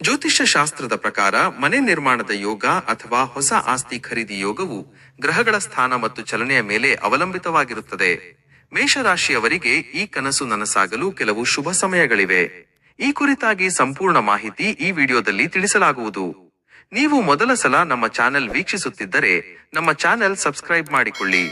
ಜ್ಯೋತಿಷ್ಯ ಶಾಸ್ತ್ರದ ಪ್ರಕಾರ ಮನೆ ನಿರ್ಮಾಣದ ಯೋಗ ಅಥವಾ ಹೊಸ ಆಸ್ತಿ ಖರೀದಿ ಯೋಗವು ಗ್ರಹಗಳ ಸ್ಥಾನ ಮತ್ತು ಚಲನೆಯ ಮೇಲೆ ಅವಲಂಬಿತವಾಗಿರುತ್ತದೆ. ಮೇಷರಾಶಿಯವರಿಗೆ ಈ ಕನಸು ನನಸಾಗಲು ಕೆಲವು ಶುಭ ಸಮಯಗಳಿವೆ. ಈ ಕುರಿತಾಗಿ ಸಂಪೂರ್ಣ ಮಾಹಿತಿ ಈ ವಿಡಿಯೋದಲ್ಲಿ ತಿಳಿಸಲಾಗುವುದು. ನೀವು ಮೊದಲ ಸಲ ನಮ್ಮ ಚಾನೆಲ್ ವೀಕ್ಷಿಸುತ್ತಿದ್ದರೆ ನಮ್ಮ ಚಾನೆಲ್ ಸಬ್ಸ್ಕ್ರೈಬ್ ಮಾಡಿಕೊಳ್ಳಿ.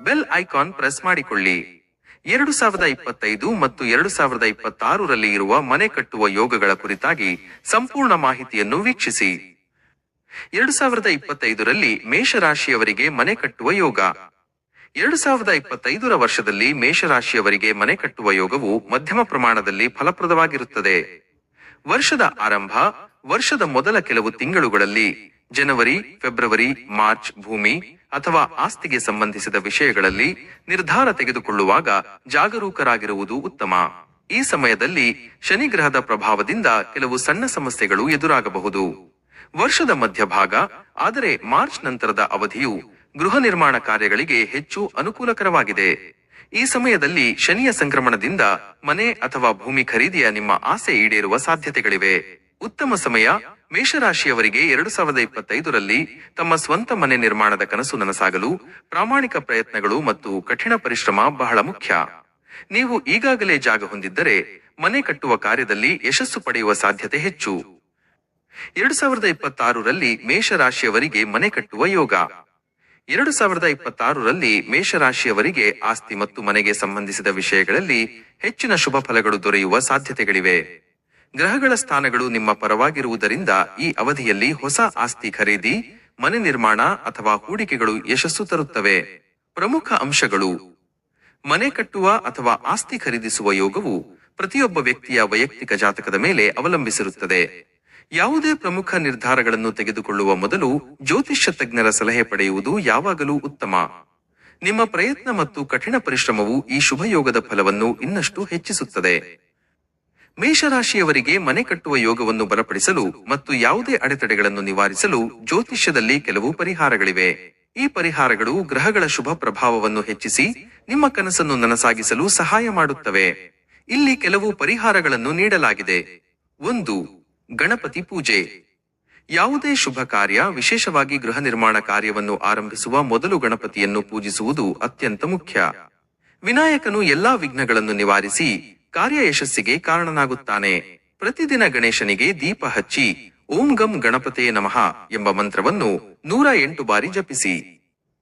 ಬೆಲ್ ಐಕಾನ್ ಪ್ರೆಸ್ ಮಾಡಿಕೊಳ್ಳಿ. ಎರಡು ಸಾವಿರದ ಇಪ್ಪತ್ತೈದು ಮತ್ತು ಎರಡು ಸಾವಿರದ ಇಪ್ಪತ್ತಾರರಲ್ಲಿ ಇರುವ ಮನೆ ಕಟ್ಟುವ ಯೋಗಗಳ ಕುರಿತಾಗಿ ಸಂಪೂರ್ಣ ಮಾಹಿತಿಯನ್ನು ವೀಕ್ಷಿಸಿ. ಎರಡು ಸಾವಿರದ ಇಪ್ಪತ್ತೈದರಲ್ಲಿ ಮೇಷರಾಶಿಯವರಿಗೆ ಮನೆ ಕಟ್ಟುವ ಯೋಗ. ಎರಡು ಸಾವಿರದ ಇಪ್ಪತ್ತೈದರ ವರ್ಷದಲ್ಲಿ ಮೇಷರಾಶಿಯವರಿಗೆ ಮನೆ ಕಟ್ಟುವ ಯೋಗವು ಮಧ್ಯಮ ಪ್ರಮಾಣದಲ್ಲಿ ಫಲಪ್ರದವಾಗಿರುತ್ತದೆ. ವರ್ಷದ ಆರಂಭ, ವರ್ಷದ ಮೊದಲ ಕೆಲವು ತಿಂಗಳುಗಳಲ್ಲಿ, ಜನವರಿ, ಫೆಬ್ರವರಿ, ಮಾರ್ಚ್ ಭೂಮಿ ಅಥವಾ ಆಸ್ತಿಗೆ ಸಂಬಂಧಿಸಿದ ವಿಷಯಗಳಲ್ಲಿ ನಿರ್ಧಾರ ತೆಗೆದುಕೊಳ್ಳುವಾಗ ಜಾಗರೂಕರಾಗಿರುವುದು ಉತ್ತಮ. ಈ ಸಮಯದಲ್ಲಿ ಶನಿ ಗ್ರಹದ ಪ್ರಭಾವದಿಂದ ಕೆಲವು ಸಣ್ಣ ಸಮಸ್ಯೆಗಳು ಎದುರಾಗಬಹುದು. ವರ್ಷದ ಮಧ್ಯಭಾಗ, ಆದರೆ ಮಾರ್ಚ್ ನಂತರದ ಅವಧಿಯು ಗೃಹ ನಿರ್ಮಾಣ ಕಾರ್ಯಗಳಿಗೆ ಹೆಚ್ಚು ಅನುಕೂಲಕರವಾಗಿದೆ. ಈ ಸಮಯದಲ್ಲಿ ಶನಿಯ ಸಂಕ್ರಮಣದಿಂದ ಮನೆ ಅಥವಾ ಭೂಮಿ ಖರೀದಿಯ ನಿಮ್ಮ ಆಸೆ ಈಡೇರುವ ಸಾಧ್ಯತೆಗಳಿವೆ. ಉತ್ತಮ ಸಮಯ ಮೇಷರಾಶಿಯವರಿಗೆ ಎರಡು ಸಾವಿರದ ಇಪ್ಪತ್ತೈದರಲ್ಲಿ ತಮ್ಮ ಸ್ವಂತ ಮನೆ ನಿರ್ಮಾಣದ ಕನಸು ನನಸಾಗಲು ಪ್ರಾಮಾಣಿಕ ಪ್ರಯತ್ನಗಳು ಮತ್ತು ಕಠಿಣ ಪರಿಶ್ರಮ ಬಹಳ ಮುಖ್ಯ. ನೀವು ಈಗಾಗಲೇ ಜಾಗ ಹೊಂದಿದ್ದರೆ ಮನೆ ಕಟ್ಟುವ ಕಾರ್ಯದಲ್ಲಿ ಯಶಸ್ಸು ಪಡೆಯುವ ಸಾಧ್ಯತೆ ಹೆಚ್ಚು. ಎರಡು ಸಾವಿರದ ಇಪ್ಪತ್ತಾರರಲ್ಲಿ ಮೇಷರಾಶಿಯವರಿಗೆ ಮನೆ ಕಟ್ಟುವ ಯೋಗ. ಎರಡು ಸಾವಿರದ ಇಪ್ಪತ್ತಾರರಲ್ಲಿ ಮೇಷರಾಶಿಯವರಿಗೆ ಆಸ್ತಿ ಮತ್ತು ಮನೆಗೆ ಸಂಬಂಧಿಸಿದ ವಿಷಯಗಳಲ್ಲಿ ಹೆಚ್ಚಿನ ಶುಭ ಫಲಗಳು ದೊರೆಯುವ ಸಾಧ್ಯತೆಗಳಿವೆ. ಗ್ರಹಗಳ ಸ್ಥಾನಗಳು ನಿಮ್ಮ ಪರವಾಗಿರುವುದರಿಂದ ಈ ಅವಧಿಯಲ್ಲಿ ಹೊಸ ಆಸ್ತಿ ಖರೀದಿ, ಮನೆ ನಿರ್ಮಾಣ ಅಥವಾ ಹೂಡಿಕೆಗಳು ಯಶಸ್ಸು ತರುತ್ತವೆ. ಪ್ರಮುಖ ಅಂಶಗಳು. ಮನೆ ಕಟ್ಟುವ ಅಥವಾ ಆಸ್ತಿ ಖರೀದಿಸುವ ಯೋಗವು ಪ್ರತಿಯೊಬ್ಬ ವ್ಯಕ್ತಿಯ ವೈಯಕ್ತಿಕ ಜಾತಕದ ಮೇಲೆ ಅವಲಂಬಿಸಿರುತ್ತದೆ. ಯಾವುದೇ ಪ್ರಮುಖ ನಿರ್ಧಾರಗಳನ್ನು ತೆಗೆದುಕೊಳ್ಳುವ ಮೊದಲು ಜ್ಯೋತಿಷ್ಯ ತಜ್ಞರ ಸಲಹೆ ಪಡೆಯುವುದು ಯಾವಾಗಲೂ ಉತ್ತಮ. ನಿಮ್ಮ ಪ್ರಯತ್ನ ಮತ್ತು ಕಠಿಣ ಪರಿಶ್ರಮವು ಈ ಶುಭಯೋಗದ ಫಲವನ್ನು ಇನ್ನಷ್ಟು ಹೆಚ್ಚಿಸುತ್ತದೆ. ಮೇಷರಾಶಿಯವರಿಗೆ ಮನೆ ಕಟ್ಟುವ ಯೋಗವನ್ನು ಬಲಪಡಿಸಲು ಮತ್ತು ಯಾವುದೇ ಅಡೆತಡೆಗಳನ್ನು ನಿವಾರಿಸಲು ಜ್ಯೋತಿಷ್ಯದಲ್ಲಿ ಕೆಲವು ಪರಿಹಾರಗಳಿವೆ. ಈ ಪರಿಹಾರಗಳು ಗ್ರಹಗಳ ಶುಭ ಪ್ರಭಾವವನ್ನು ಹೆಚ್ಚಿಸಿ ನಿಮ್ಮ ಕನಸನ್ನು ನನಸಾಗಿಸಲು ಸಹಾಯ ಮಾಡುತ್ತವೆ. ಇಲ್ಲಿ ಕೆಲವು ಪರಿಹಾರಗಳನ್ನು ನೀಡಲಾಗಿದೆ. ಒಂದು, ಗಣಪತಿ ಪೂಜೆ. ಯಾವುದೇ ಶುಭ ಕಾರ್ಯ ವಿಶೇಷವಾಗಿ ಗೃಹ ನಿರ್ಮಾಣ ಕಾರ್ಯವನ್ನು ಆರಂಭಿಸುವ ಮೊದಲು ಗಣಪತಿಯನ್ನು ಪೂಜಿಸುವುದು ಅತ್ಯಂತ ಮುಖ್ಯ. ವಿನಾಯಕನು ಎಲ್ಲಾ ವಿಘ್ನಗಳನ್ನು ನಿವಾರಿಸಿ ಕಾರ್ಯ ಯಶಸ್ಸಿಗೆ ಕಾರಣನಾಗುತ್ತಾನೆ. ಪ್ರತಿದಿನ ಗಣೇಶನಿಗೆ ದೀಪ ಹಚ್ಚಿ, ಓಂ ಗಂ ಗಣಪತೇ ನಮಃ ಎಂಬ ಮಂತ್ರವನ್ನು ನೂರ ಎಂಟು ಬಾರಿ ಜಪಿಸಿ.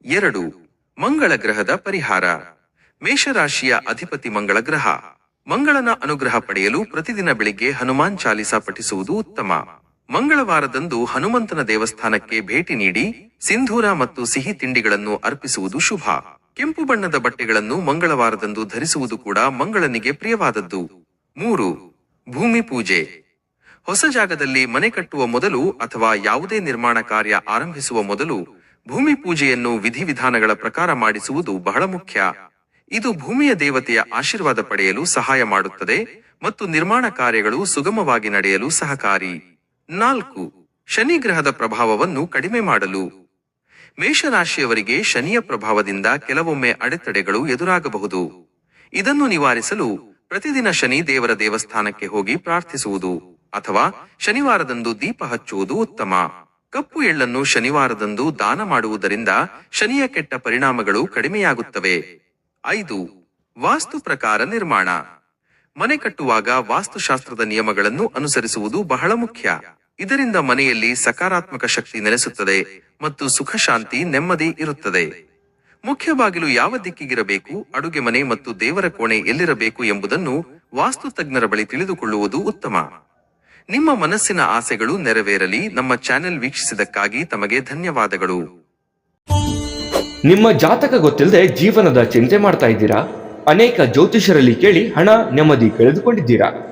ಎರಡು, ಮಂಗಳ ಗ್ರಹದ ಪರಿಹಾರ. ಮೇಷರಾಶಿಯ ಅಧಿಪತಿ ಮಂಗಳ ಗ್ರಹ. ಮಂಗಳನ ಅನುಗ್ರಹ ಪಡೆಯಲು ಪ್ರತಿದಿನ ಬೆಳಿಗ್ಗೆ ಹನುಮಾನ್ ಚಾಲಿಸಾ ಪಠಿಸುವುದು ಉತ್ತಮ. ಮಂಗಳವಾರದಂದು ಹನುಮಂತನ ದೇವಸ್ಥಾನಕ್ಕೆ ಭೇಟಿ ನೀಡಿ, ಸಿಂಧೂರ ಮತ್ತು ಸಿಹಿ ತಿಂಡಿಗಳನ್ನು ಅರ್ಪಿಸುವುದು ಶುಭ. ಕೆಂಪು ಬಣ್ಣದ ಬಟ್ಟೆಗಳನ್ನು ಮಂಗಳವಾರದಂದು ಧರಿಸುವುದು ಕೂಡ ಮಂಗಳನಿಗೆ ಪ್ರಿಯವಾದದ್ದು. ಮೂರು, ಭೂಮಿ ಪೂಜೆ. ಹೊಸ ಜಾಗದಲ್ಲಿ ಮನೆ ಕಟ್ಟುವ ಮೊದಲು ಅಥವಾ ಯಾವುದೇ ನಿರ್ಮಾಣ ಕಾರ್ಯ ಆರಂಭಿಸುವ ಮೊದಲು ಭೂಮಿ ಪೂಜೆಯನ್ನು ವಿಧಿವಿಧಾನಗಳ ಪ್ರಕಾರ ಮಾಡಿಸುವುದು ಬಹಳ ಮುಖ್ಯ. ಇದು ಭೂಮಿಯ ದೇವತೆಯ ಆಶೀರ್ವಾದ ಪಡೆಯಲು ಸಹಾಯ ಮಾಡುತ್ತದೆ ಮತ್ತು ನಿರ್ಮಾಣ ಕಾರ್ಯಗಳು ಸುಗಮವಾಗಿ ನಡೆಯಲು ಸಹಕಾರಿ. ನಾಲ್ಕು, ಶನಿ ಗ್ರಹದ ಪ್ರಭಾವವನ್ನು ಕಡಿಮೆ ಮಾಡಲು. ಮೇಷರಾಶಿಯವರಿಗೆ ಶನಿಯ ಪ್ರಭಾವದಿಂದ ಕೆಲವೊಮ್ಮೆ ಅಡೆತಡೆಗಳು ಎದುರಾಗಬಹುದು. ಇದನ್ನು ನಿವಾರಿಸಲು ಪ್ರತಿದಿನ ಶನಿ ದೇವರ ದೇವಸ್ಥಾನಕ್ಕೆ ಹೋಗಿ ಪ್ರಾರ್ಥಿಸುವುದು ಅಥವಾ ಶನಿವಾರದಂದು ದೀಪ ಹಚ್ಚುವುದು ಉತ್ತಮ. ಕಪ್ಪು ಎಳ್ಳನ್ನು ಶನಿವಾರದಂದು ದಾನ ಮಾಡುವುದರಿಂದ ಶನಿಯ ಕೆಟ್ಟ ಪರಿಣಾಮಗಳು ಕಡಿಮೆಯಾಗುತ್ತವೆ. ಐದು, ವಾಸ್ತು ಪ್ರಕಾರ ನಿರ್ಮಾಣ. ಮನೆ ಕಟ್ಟುವಾಗ ವಾಸ್ತುಶಾಸ್ತ್ರದ ನಿಯಮಗಳನ್ನು ಅನುಸರಿಸುವುದು ಬಹಳ ಮುಖ್ಯ. ಇದರಿಂದ ಮನೆಯಲ್ಲಿ ಸಕಾರಾತ್ಮಕ ಶಕ್ತಿ ನೆಲೆಸುತ್ತದೆ ಮತ್ತು ಸುಖ ಶಾಂತಿ ನೆಮ್ಮದಿ ಇರುತ್ತದೆ. ಮುಖ್ಯ ಬಾಗಿಲು ಯಾವ ದಿಕ್ಕಿಗಿರಬೇಕು, ಅಡುಗೆ ಮನೆ ಮತ್ತು ದೇವರ ಕೋಣೆ ಎಲ್ಲಿರಬೇಕು ಎಂಬುದನ್ನು ವಾಸ್ತು ತಜ್ಞರ ಬಳಿ ತಿಳಿದುಕೊಳ್ಳುವುದು ಉತ್ತಮ. ನಿಮ್ಮ ಮನಸ್ಸಿನ ಆಸೆಗಳು ನೆರವೇರಲಿ, ನಮ್ಮ ಚಾನೆಲ್ ವೀಕ್ಷಿಸಿದಕ್ಕಾಗಿ ತಮಗೆ ಧನ್ಯವಾದಗಳು. ನಿಮ್ಮ ಜಾತಕ ಗೊತ್ತಿಲ್ಲದೆ ಜೀವನದ ಚಿಂತೆ ಮಾಡ್ತಾ ಇದ್ದೀರಾ? ಅನೇಕ ಜ್ಯೋತಿಷರಲ್ಲಿ ಕೇಳಿ ಹಣ ನೆಮ್ಮದಿ ಕಳೆದುಕೊಂಡಿದ್ದೀರಾ?